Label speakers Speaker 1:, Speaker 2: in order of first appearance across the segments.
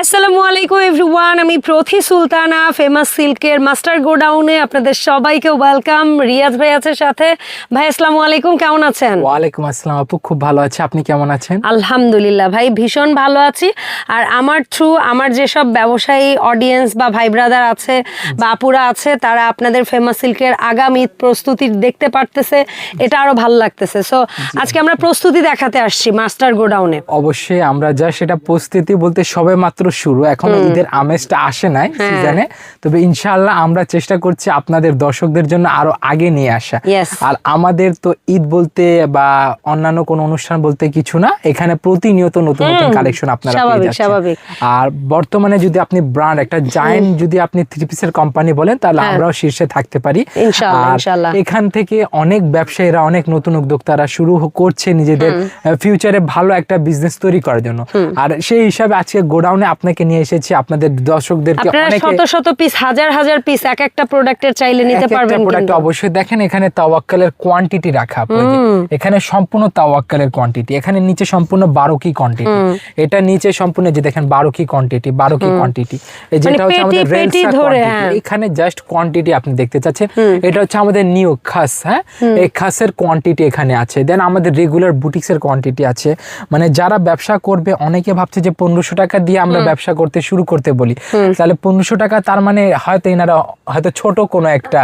Speaker 1: আসসালামু আলাইকুম এভরিওয়ান আমি প্রথি সুলতানা ফেমাস সিল্কের মাস্টার গোডাউনে আপনাদের সবাইকে ওয়েলকাম রিয়াজ ভাই আছে সাথে। ভাই আসসালামু আলাইকুম কেমন আছেন?
Speaker 2: ওয়ালাইকুম আসসালাম আপু খুব ভালো আছে। আপনি কেমন আছেন?
Speaker 1: আলহামদুলিল্লাহ ভাই ভীষণ ভালো আছি। আর আমার থ্রু আমার যেসব ব্যবসায়ী অডিয়েন্স বা ভাই ব্রাদার আছে বা আপুরা আছে তারা আপনাদের ফেমাস সিল্কের আগামী প্রস্তুতি দেখতে পারতেছে এটা আরও ভালো লাগতেছে। সো আজকে আমরা প্রস্তুতি দেখাতে আসছি মাস্টার গোডাউনে
Speaker 2: অবশ্যই আমরা যা সেটা প্রস্তুতি বলতে সবে মাত্র শুরু। এখন ঈদের আমেজটা আসে নাই
Speaker 1: হ্যাঁ।
Speaker 2: সিজনে। তবে ইনশাআল্লাহ আমরা চেষ্টা করছি আপনাদের দর্শকদের জন্য আরও আগে নিয়ে আসা। আর আমাদের তো ঈদ বলতে বা অন্যান্য কোনো অনুষ্ঠান বলতে কিছু না এখানে প্রতিনিয়ত নতুন নতুন কালেকশন আপনারা পেয়ে যাচ্ছেন। আর বর্তমানে যদি আপনি ব্র্যান্ড একটা জায়েন্ট যদি আপনি থ্রি পিসের কোম্পানি বলেন তাহলে
Speaker 1: হ্যাঁ।
Speaker 2: আমরাও শীর্ষে থাকতে পারি। আর এখান থেকে অনেক ব্যবসায়ীরা অনেক নতুন উদ্যোক্তারা শুরু করছে নিজেদের ফিউচারে ভালো একটা বিজনেস তৈরি করার জন্য। আর সেই হিসাবে আজকে গোডাউনে আপনাকে নিয়ে এসেছি আপনাদের দর্শকদেরকে
Speaker 1: আপনারা শত শত পিস হাজার হাজার পিস এক একটা প্রোডাক্টের চাইলে নিতে পারবেন
Speaker 2: প্রোডাক্ট অবশ্যই দেখেন এখানে তাওয়াক্কালের কোয়ান্টিটি রাখা এখানে সম্পূর্ণ তাওয়াক্কালের কোয়ান্টিটি এখানে নিচে সম্পূর্ণ বারো কি কোয়ান্টিটি এটা নিচে সম্পূর্ণ যে দেখেন বারো কি কোয়ান্টিটি বারো কি কোয়ান্টিটি এই যেটা হচ্ছে
Speaker 1: মানে
Speaker 2: আমাদের
Speaker 1: পেটি
Speaker 2: রেলসা
Speaker 1: ধরে, হ্যাঁ।
Speaker 2: এখানে জাস্ট কোয়ান্টিটি আপনি দেখতে চাচ্ছেন। এটা হচ্ছে আমাদের নিউ খাস হ্যাঁ? এই খাসের কোয়ান্টিটি এখানে আছে। দেন আমাদের রেগুলার বুটিক্সের কোয়ান্টিটি আছে। মানে যারা ব্যবসা করবে অনেকে ভাবছে যে পনেরোশো টাকা দিয়ে আমরা ব্যবসা করতে শুরু করতে বলি। তাহলে পনেরোশো টাকা তার মানে হয়তো এনারা হয়তো ছোট কোনো একটা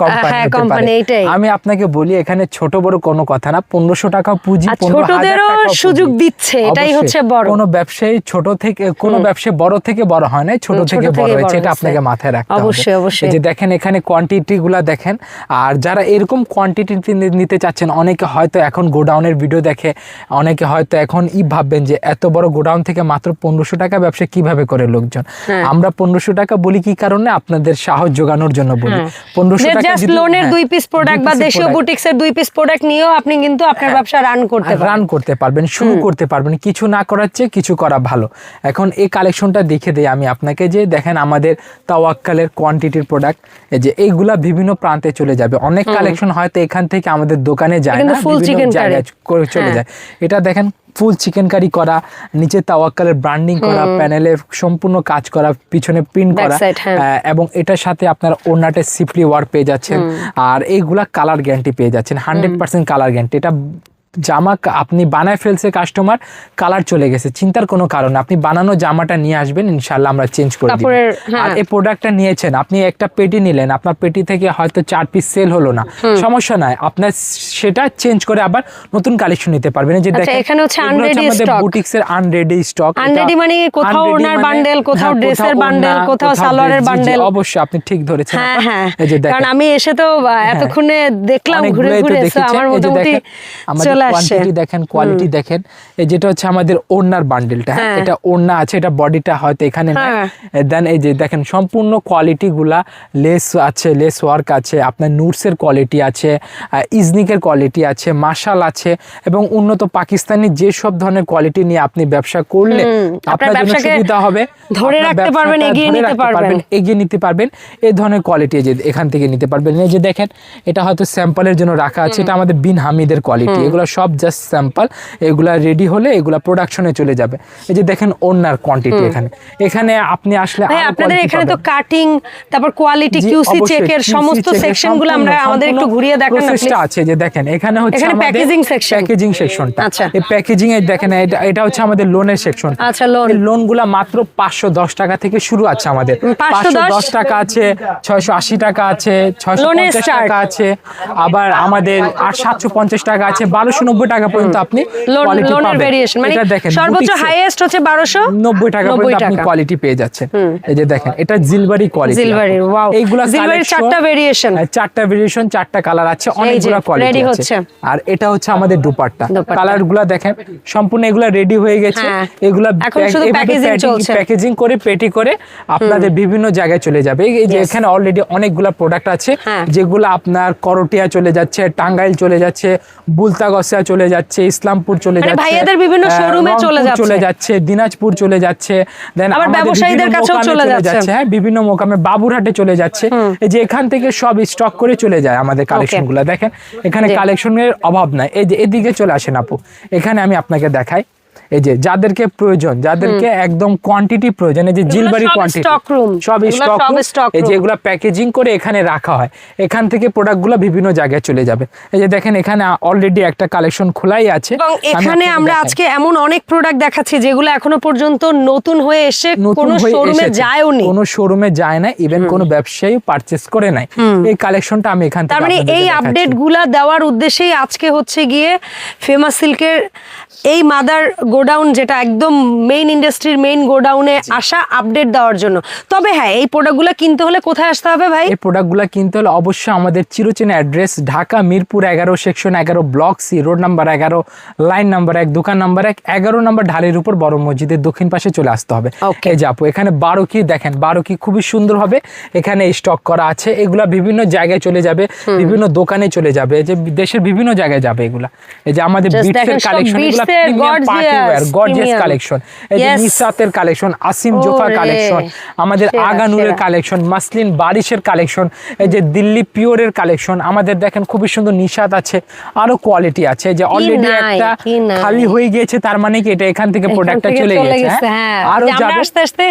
Speaker 2: কোম্পানি
Speaker 1: হ্যাঁ।
Speaker 2: আমি আপনাকে বলি এখানে ছোট বড় কোনো কথা না পনেরোশো টাকা পুঁজি
Speaker 1: ছোটদেরও সুযোগ দিচ্ছে, এটাই হচ্ছে বড়।
Speaker 2: কোনো ব্যবসায়ী ছোট থেকে কোনো ব্যবসায়ী বড় থেকে বড় হয় না ছোট থেকে বড় হয়েছে এটা আপনাকে মাথায় রাখতে হবে।
Speaker 1: অবশ্যই, অবশ্যই।
Speaker 2: যে দেখেন এখানে কোয়ান্টিটি গুলা দেখেন আর যারা এরকম কোয়ান্টিটি নিতে চাচ্ছেন অনেকে হয়তো এখন গোডাউনের ভিডিও দেখে অনেকে হয়তো এখন ই ভাববেন যে এত বড় গোডাউন থেকে মাত্র পনেরোশো টাকা ব্যবসা কীভাবে করে লোকজন?
Speaker 1: হ্যাঁ।
Speaker 2: আমরা পনেরোশো টাকা বলি কি কারণে? আপনাদের সাহস জোগানোর জন্য বলি। পনেরোশো টাকা
Speaker 1: লোনের
Speaker 2: হ্যাঁ,
Speaker 1: দুই পিস প্রোডাক্ট বা দেশীয়
Speaker 2: product-
Speaker 1: দুই পিস প্রোডাক্ট নিয়েও আপনি কিন্তু আপনার ব্যবসা রান করতে
Speaker 2: রান করতে পারবেন শুরু করতে পারবেন কিছু না করার চেয়ে কিছু করা ভালো। এখন এই কালেকশনটা দেখে দেই আমি আপনাকে যে দেখেন আমাদের তাওয়াক্কালের কোয়ান্টিটির প্রোডাক্ট এই যে এইগুলা বিভিন্ন প্রান্তে চলে যাবে। অনেক কালেকশন হয়তো এখান থেকে আমাদের দোকানে যায় না চলে
Speaker 1: হ্যাঁ।
Speaker 2: যায়। এটা দেখেন ফুল চিকেন কারি করা নিচে তাওয়াক্কালের ব্র্যান্ডিং করা প্যানেলে সম্পূর্ণ কাজ করা পিছনে প্রিন্ট করা
Speaker 1: হ্যাঁ।
Speaker 2: এবং এটার সাথে আপনার ওনাটে সিফলি ওয়ার্ক পেয়ে যাচ্ছেন। আর এইগুলা কালার গ্যারান্টি পেয়ে যাচ্ছেন হান্ড্রেড পার্সেন্ট কালার গ্যারান্টি এটা জামা আপনি বানায় ফেলছে কাস্টমার কালার চলে গেছে। চিন্তার কোনো কারণ আপনি বানানো জামাটা নিয়ে আসবেন ইনশাল্লাহ আমরা চেঞ্জ করে দিব।
Speaker 1: হ্যাঁ।
Speaker 2: আর এই প্রোডাক্টটা নিয়েছেন আপনি একটা পেটি নিলেন আপনার পেটি থেকে হয়তো চার পিস সেল হলো না। সমস্যা নাই আপনার সেটা চেঞ্জ করে আবার নতুন কালেকশন নিতে পারবেন। যে
Speaker 1: আচ্ছা,
Speaker 2: দেখেন
Speaker 1: এখানে হচ্ছে stock।
Speaker 2: বুটিক্সের আনরেডি স্টক
Speaker 1: Unready মানে কোথাও ওড়নার bundle, কোথাও ড্রেসের bundle, কোথাও সালোয়ারের bundle।
Speaker 2: অবশ্যই আপনি ঠিক ধরেছেন
Speaker 1: হ্যাঁ হ্যাঁ। কারণ আমি এসে তো এতক্ষণে দেখলাম ঘুরে ঘুরে আমার মোটামুটি চলে
Speaker 2: quantity দেখেন কোয়ালিটি দেখেন। এই যেটা হচ্ছে আমাদের ওড়নার বান্ডেলটা
Speaker 1: হ্যাঁ।
Speaker 2: এটা ওড়না আছে এটা বডিটা হয়তো এখানে
Speaker 1: হ্যাঁ।
Speaker 2: দেন এই যে দেখেন সম্পূর্ণ কোয়ালিটি গুলা লেস আছে লেস ওয়ার্ক আছে আপনার নুটসের কোয়ালিটি আছে ইজনিকের কোয়ালিটি আছে মাশাল আছে এবং উন্নত পাকিস্তানি যে সব ধরনের কোয়ালিটি নিয়ে আপনি ব্যবসা করলে
Speaker 1: আপনার
Speaker 2: আপনার জন্য সুবিধা হবে।
Speaker 1: ধরে রাখতে পারবেন, এগিয়ে নিতে পারবেন।
Speaker 2: এগিয়ে নিতে পারবেন এই ধরনের কোয়ালিটি যে এখান থেকে নিতে পারবেন। এই যে দেখেন এটা হয়তো স্যাম্পলের জন্য রাখা আছে এটা আমাদের বিন হামিদের কোয়ালিটি এগুলো সব জাস্ট স্যাম্পল এগুলা রেডি হলে এগুলা প্রোডাকশনে চলে যাবে। এই যে দেখেন ওনার কোয়ান্টিটি এখানে। এখানে আপনি আসলে
Speaker 1: আপনাদের এখানে তো কাটিং তারপর কোয়ালিটি কিউসি
Speaker 2: অবশ্যই,
Speaker 1: চেকের সমস্ত সেকশনগুলো আমরা আমাদের একটু ঘুরিয়ে দেখান
Speaker 2: process আছে যে দেখেন এখানে হচ্ছে
Speaker 1: এখানে packaging section।
Speaker 2: প্যাকেজিং সেকশনটা
Speaker 1: আচ্ছা।
Speaker 2: এই প্যাকেজিং এ দেখেন এটা এটা হচ্ছে আমাদের লোনের সেকশন
Speaker 1: আচ্ছা, লোন
Speaker 2: এই লোনগুলা মাত্র 510 টাকা থেকে শুরু আছে আমাদের।
Speaker 1: 510
Speaker 2: 510 টাকা আছে 680 টাকা আছে
Speaker 1: Loan
Speaker 2: 650 টাকা আছে আবার আমাদের 750 টাকা আছে 1290 টাকা পর্যন্ত আপনি
Speaker 1: লোনের ভেরিয়েশন মানে
Speaker 2: দেখেন
Speaker 1: সর্বোচ্চ হাইয়েস্ট হচ্ছে 1200
Speaker 2: নব্বই টাকা পর্যন্ত আপনি কোয়ালিটি পেয়ে যাচ্ছেন। এই যে দেখেন এটা জিলবারি কোয়ালিটি
Speaker 1: জিলবারি, wow।
Speaker 2: এইগুলা
Speaker 1: জিলবারির চারটা variation।
Speaker 2: হ্যাঁ, চারটা ভেরিয়েশন চারটা কালার আছে অনেকগুলা কোয়ালিটি আছে। আর এটা হচ্ছে আমাদের দুপাট্টা। দেখেন সম্পূর্ণ এগুলা রেডি হয়ে গেছে।
Speaker 1: হ্যাঁ।
Speaker 2: এগুলা
Speaker 1: এখন শুধু packaging চলছে।
Speaker 2: প্যাকেজিং করে পেটি করে আপনাদের বিভিন্ন জায়গায় চলে যাবে। এই যে এখানে অলরেডি অনেকগুলা প্রোডাক্ট আছে
Speaker 1: হ্যাঁ।
Speaker 2: যেগুলো আপনার করটিয়া চলে যাচ্ছে টাঙ্গাইল চলে যাচ্ছে বুলতাগসিয়া চলে যাচ্ছে ইসলামপুর চলে
Speaker 1: মানে
Speaker 2: যাচ্ছে
Speaker 1: ভাইয়াদের বিভিন্ন শোরুমে চলে যাচ্ছে।
Speaker 2: চলে যাচ্ছে দিনাজপুর চলে যাচ্ছে দেন
Speaker 1: আবার ব্যবসায়ীদের কাছেও চলে যাচ্ছে।
Speaker 2: হ্যাঁ বিভিন্ন মোকামে বাবুরহাটে চলে যাচ্ছে এই যে এখান থেকে সব স্টক করে চলে যায় আমাদের কালেকশনগুলো দেখেন এখানে। কালেকশনের অভাব নাই এই যে এদিকে চলে আসেন আপু এখানে আমি আপনাকে দেখাই এই যে যাদেরকে প্রয়োজন যাদেরকে একদম কোয়ান্টিটি প্রয়োজন এই যে জিলবারি
Speaker 1: সব
Speaker 2: কোয়ান্টিটি সব স্টক এই যে এগুলো প্যাকেজিং করে এখানে রাখা হয়। এখান থেকে প্রোডাক্টগুলো বিভিন্ন জায়গায় চলে যাবে। এই যে দেখেন এখানে অলরেডি একটা কালেকশন খোলাই আছে।
Speaker 1: এবং এখানে আমরা আজকে এমন অনেক প্রোডাক্ট দেখাচ্ছি যেগুলো এখনও পর্যন্ত নতুন হয়ে এসে কোনো শোরুমে
Speaker 2: এসেছে।
Speaker 1: যায়ওনি।
Speaker 2: কোনো শোরুমে যায় না ইভেন কোনো ব্যবসায়ী পারচেস করে নাই। এই কালেকশনটা আমি এখান থেকে
Speaker 1: তার মানে এই
Speaker 2: দেখাচ্ছি।
Speaker 1: আপডেটগুলা দেওয়ার উদ্দেশ্যেই আজকে হচ্ছে গিয়ে ফেমাস সিল্কের এই মাদার গোডাউন যেটা একদম মেইন ইন্ডাস্ট্রির মেইন গোডাউনে আসা আপডেট দেওয়ার জন্য। তবে হ্যাঁ এই প্রোডাক্টগুলো কিনতে হলে কোথায় আসতে হবে ভাই?
Speaker 2: এই প্রোডাক্টগুলো কিনতে হলে অবশ্যই আমাদের চিরচেনা অ্যাড্রেস ঢাকা মিরপুর এগারো সেকশন এগারো ব্লক সি রোড নাম্বার এগারো লাইন নাম্বার এক দোকান নাম্বার এক এগারো নাম্বার ঢালের উপর বড় মসজিদের দক্ষিণ পাশে চলে আসতে হবে।
Speaker 1: Okay.
Speaker 2: এই যে এখানে বারো কি দেখেন বারো কি খুবই সুন্দর হবে। এখানে স্টক করা আছে এগুলা বিভিন্ন জায়গায় চলে যাবে বিভিন্ন দোকানে চলে যাবে যে দেশের বিভিন্ন জায়গায় যাবে এগুলা। এই যে আমাদের বিটসের কালেকশন এগুলা গর্জিয়াস কালেকশন এই যে নিসাতের কালেকশন আসিম জোফা কালেকশন আমাদের আগানুরের কালেকশন মাসলিন বারিশের কালেকশন এই যে দিল্লি পিওরের কালেকশন আমাদের দেখেন খুবই সুন্দর নিশাত আছে আরও কোয়ালিটি আছে যে অলরেডি একটা খালি হয়ে গিয়েছে তার মানে কি এটা এখান থেকে প্রোডাক্টটা চলে গেছে
Speaker 1: হ্যাঁ।
Speaker 2: আরও
Speaker 1: যে আস্তে আস্তে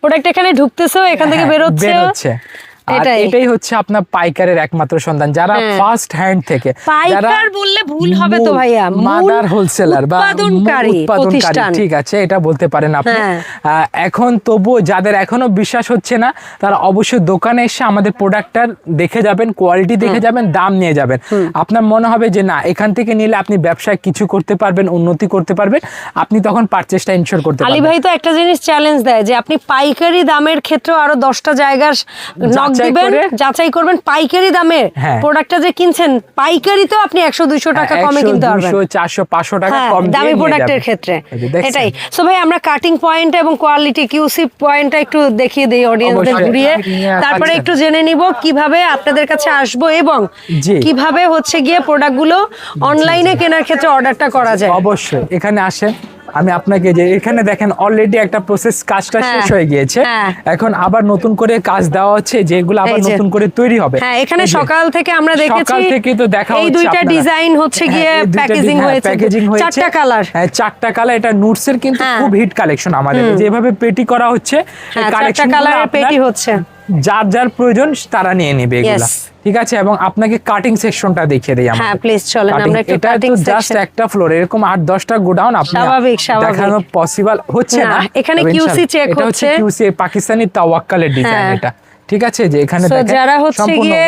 Speaker 1: প্রোডাক্ট এখানে ঢুকতেছো এখান থেকে
Speaker 2: হ্যাঁ,
Speaker 1: বেরোচ্ছে।
Speaker 2: আর
Speaker 1: এটাই।
Speaker 2: হচ্ছে আপনার পাইকারের একমাত্র সন্ধান। যারা। ফার্স্ট হ্যান্ড থেকে
Speaker 1: পাইকার বললে ভুল হবে তো ভাইয়া।
Speaker 2: মাদার হোলসেলার বা
Speaker 1: উৎপাদনকারী
Speaker 2: ঠিক আছে এটা বলতে পারেন আপনি।
Speaker 1: হ্যাঁ।
Speaker 2: এখন তবুও যাদের এখনও বিশ্বাস হচ্ছে না তারা অবশ্যই দোকানে এসে আমাদের প্রোডাক্টটার দেখে যাবেন কোয়ালিটি দেখে যাবেন দাম নিয়ে যাবেন। আপনার মনে হবে যে না এখান থেকে নিলে আপনি ব্যবসায় কিছু করতে পারবেন উন্নতি করতে পারবেন। আপনি তখন পারচেসটা ইনশোর করতে
Speaker 1: আলী
Speaker 2: পারবেন।
Speaker 1: ভাই তো একটা জিনিস চ্যালেঞ্জ দেয় যে আপনি পাইকারি দামের ক্ষেত্রে আরও দশটা জায়গার নক দিবেন। যাচাই করবেন পাইকারি দামে
Speaker 2: হ্যাঁ।
Speaker 1: প্রোডাক্টটা যে কিনছেন পাইকারিতেও আপনি একশো দুইশো টাকা কমে কিনতে পারবেন।
Speaker 2: চারশো পাঁচশো টাকা
Speaker 1: হ্যাঁ,
Speaker 2: কম
Speaker 1: দামি প্রোডাক্টের ক্ষেত্রে? এটাই। সো ভাই আমরা কাটিং পয়েন্ট এবং কোয়ালিটি কিউসি পয়েন্টটা একটু দেখিয়ে দিই অডিয়েন্সদের ঘুরিয়ে।
Speaker 2: হ্যাঁ,
Speaker 1: তারপরে
Speaker 2: আচ্ছা।
Speaker 1: একটু জেনে নিব কীভাবে আপনাদের কাছে আসব এবং কীভাবে হচ্ছে গিয়ে প্রোডাক্টগুলো অনলাইনে কেনার ক্ষেত্রে অর্ডারটা করা যায়।
Speaker 2: অবশ্যই। এখানে আসেন। আমি আপনাকে যে এখানে দেখেন অলরেডি একটা প্রসেস কাজটা
Speaker 1: হ্যাঁ,
Speaker 2: শেষ হয়ে গিয়েছে।
Speaker 1: হ্যাঁ।
Speaker 2: এখন আবার নতুন করে কাজ দেওয়া হচ্ছে যেগুলো আবার নতুন করে তৈরি হবে।
Speaker 1: হ্যাঁ এখানে সকাল থেকে আমরা দেখেছি
Speaker 2: সকাল থেকে তো দেখা হচ্ছে
Speaker 1: এই
Speaker 2: দুইটা
Speaker 1: ডিজাইন হচ্ছে
Speaker 2: হ্যাঁ,
Speaker 1: গিয়ে প্যাকেজিং হয়েছে।
Speaker 2: প্যাকেজিং হয়েছে।
Speaker 1: চারটা কালার
Speaker 2: হ্যাঁ চারটা কালার এটা নুটস এর কিন্তু
Speaker 1: হ্যাঁ।
Speaker 2: খুব হিট কালেকশন আমাদের। যেভাবে পেটি করা হচ্ছে
Speaker 1: হ্যাঁ কালারের
Speaker 2: আপনার
Speaker 1: পেটি হচ্ছে।
Speaker 2: যার যার প্রয়োজন তারা নিয়ে নেবে এগুলা। ঠিক আছে? এবং আপনাকে কাটিং সেকশনটা দেখিয়ে দিই আমরা
Speaker 1: হ্যাঁ প্লিজ চলেন আমরা একটু কাটিং
Speaker 2: তো জাস্ট একটা ফ্লোর এরকম আট দশটা গোডাউন আপনি
Speaker 1: স্বাভাবিক, স্বাভাবিক।
Speaker 2: দেখানো পসিবল হচ্ছে
Speaker 1: না, এখানে কিউসি
Speaker 2: চেক
Speaker 1: check
Speaker 2: এটা হচ্ছে।
Speaker 1: হচ্ছে।
Speaker 2: কিউসি পাকিস্তানি তাওয়াক্কালের ডিজাইন
Speaker 1: হ্যাঁ।
Speaker 2: এটা। ঠিক আছে? যে এখানে
Speaker 1: যারা হচ্ছে
Speaker 2: সম্পূর্ণ
Speaker 1: গিয়ে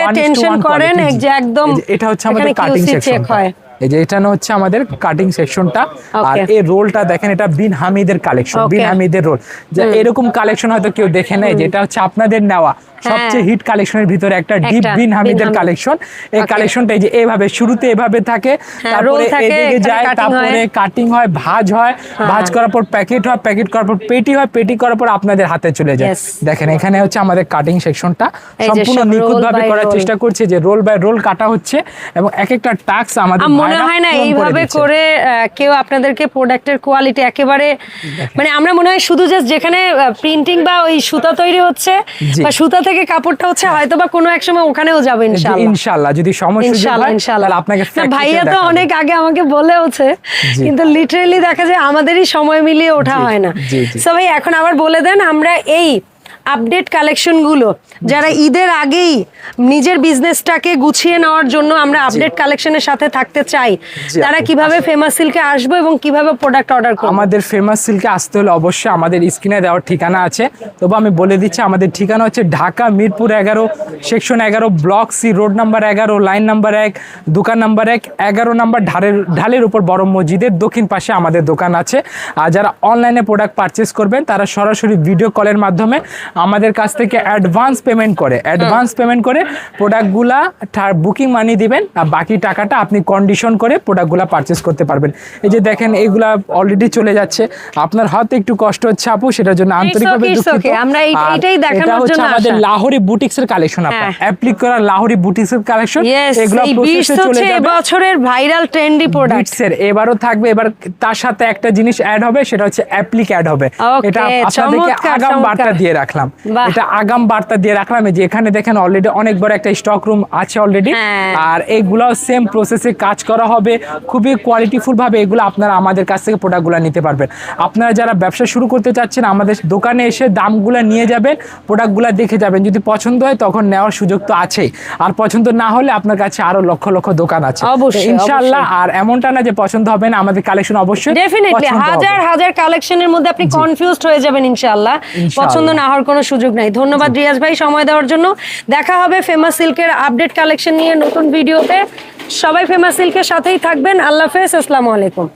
Speaker 2: one
Speaker 1: করেন, একদম
Speaker 2: এটা হচ্ছে আমাদের কাটিং সেকশন
Speaker 1: হয়।
Speaker 2: এই যে এটা হচ্ছে আমাদের কাটিং সেকশনটা আর এই রোলটা দেখেন এটা বিন হামিদের কালেকশন বিন হামিদের রোল যে এরকম কালেকশন হয়তো কেউ দেখে নেয় যেটা হচ্ছে আপনাদের নেওয়া। সবচেয়ে হিট কালেকশনের ভিতরে একটা ডিপ বিন হামিদের কালেকশন এই কালেকশনটা এই যে এভাবে শুরুতে এভাবে থাকে
Speaker 1: হ্যাঁ,
Speaker 2: তারপরে এদিকে যায় তারপরে কাটিং হয় ভাঁজ হয়।
Speaker 1: হ্যাঁ।
Speaker 2: ভাঁজ করার পর প্যাকেট হয় প্যাকেট করার পর পেটি হয় পেটি করার পর আপনাদের হাতে চলে যায়। দেখেন এখানে হচ্ছে আমাদের কাটিং সেকশনটা সম্পূর্ণ নিখুঁতভাবে করার চেষ্টা করছে যে রোল বাই রোল কাটা হচ্ছে এবং এক একটা টাস্ক আমাদের
Speaker 1: মনে হয় না এইভাবে করে কেউ আপনাদেরকে প্রোডাক্টের কোয়ালিটি একেবারে মানে আমরা মনে হয় শুধু জাস্ট যেখানে প্রিন্টিং বা ওই সুতা তৈরি হচ্ছে বা সুতা থেকে কাপড়টা হচ্ছে হয়তো বা কোনো এক সময় ওখানেও যাবে
Speaker 2: ইনশাল্লাহ
Speaker 1: ইনশাআল্লাহ
Speaker 2: ইনশাআল্লাহ যদি সময় সুযোগ হয়
Speaker 1: ইনশাআল্লাহ
Speaker 2: আপনাকে
Speaker 1: ভাইয়া তো অনেক আগে আমাকে বলেওছে। কিন্তু লিটারেলি দেখা যায় আমাদেরই সময় মিলিয়ে ওঠা হয় না
Speaker 2: জি, জি।
Speaker 1: সো ভাই এখন আবার বলে দেন আমরা এই আপডেট কালেকশনগুলো যারা ঈদের আগেই নিজের বিজনেসটাকে গুছিয়ে নেওয়ার জন্য আমরা আপডেট কালেকশনের সাথে থাকতে চাই তারা। কীভাবে ফেমাস সিল্কে আসব এবং কীভাবে প্রোডাক্ট অর্ডার করব?
Speaker 2: আমাদের ফেমাস সিল্কে আসতে হলে অবশ্যই আমাদের স্ক্রিনে দেওয়ার ঠিকানা আছে। তবু আমি বলে দিচ্ছি আমাদের ঠিকানা হচ্ছে ঢাকা মিরপুর এগারো সেকশন এগারো ব্লক সি রোড নাম্বার এগারো লাইন নাম্বার এক দোকান নাম্বার এক এগারো নাম্বার ঢালের ঢালের উপর বড় মসজিদের দক্ষিণ পাশে আমাদের দোকান আছে। আর যারা অনলাইনে প্রোডাক্ট পারচেস করবেন তারা সরাসরি ভিডিও কলের মাধ্যমে আমাদের কাছ থেকে অ্যাডভান্স পেমেন্ট করে অ্যাডভান্স পেমেন্ট করে প্রোডাক্টগুলা বুকিং মানি দিবেন আর বাকি টাকাটা আপনি কন্ডিশন করে প্রোডাক্টগুলা পারচেস করতে পারবেন। এই যে দেখেন এইগুলা অলরেডি চলে যাচ্ছে। আপনার হয়তো একটু কষ্ট হচ্ছে আপু সেটার জন্য আন্তরিকভাবে দুঃখিত।
Speaker 1: আমরা এইটাই দেখানোর জন্য
Speaker 2: আমাদের লাহোরি বুটিক্স এর কালেকশন
Speaker 1: হ্যাঁ।
Speaker 2: অ্যাপ্লিক করা লাহোরি বুটিক্স এর কালেকশন এগুলো প্রসেসে চলে যাবে।
Speaker 1: এবছরের ভাইরাল ট্রেন্ডি প্রোডাক্ট
Speaker 2: বিটসের এবারও থাকবে এবার তার সাথে একটা জিনিস অ্যাড হবে সেটা হচ্ছে অ্যাপ্লিক অ্যাড হবে। এটা আপনাদেরকে আগাম বার্তা দিয়ে রাখলাম। এটা আগাম বার্তা দিয়ে রাখলাম যে এখানে দেখেন অলরেডি অনেক বড় একটা স্টক রুম আছে অলরেডি
Speaker 1: হ্যাঁ।
Speaker 2: আর এইগুলো সেম প্রসেসে কাজ করা হবে। খুবই কোয়ালিটিফুল ভাবে এগুলো আপনারা আমাদের কাছ থেকে প্রোডাক্টগুলো নিতে পারবেন। আপনারা যারা ব্যবসা শুরু করতে চাচ্ছেন আমাদের দোকানে এসে দামগুলো নিয়ে যাবেন প্রোডাক্টগুলো দেখে যাবেন। যদি পছন্দ হয় তখন নেওয়ার সুযোগ তো আছেই। আর পছন্দ না হলে আপনার কাছে আরও লক্ষ লক্ষ দোকান আছে। ইনশাআল্লাহ আর এমনটা না যে পছন্দ হবে না আমাদের কালেকশন অবশ্যই
Speaker 1: ডেফিনেটলি হাজার হাজার কালেকশনের মধ্যে আপনি কনফিউজড হয়ে যাবেন
Speaker 2: ইনশাআল্লাহ।
Speaker 1: পছন্দ না হওয়ার কোনো সুযোগ নাই। ধন্যবাদ রিয়াজ ভাই সময় দেওয়ার জন্য। দেখা হবে ফেমাস সিল্কের আপডেট কালেকশন নিয়ে নতুন ভিডিওতে সবাই ফেমাস সিল্কের সাথেই থাকবেন। আল্লাহ হাফেজ। আসসালামু আলাইকুম।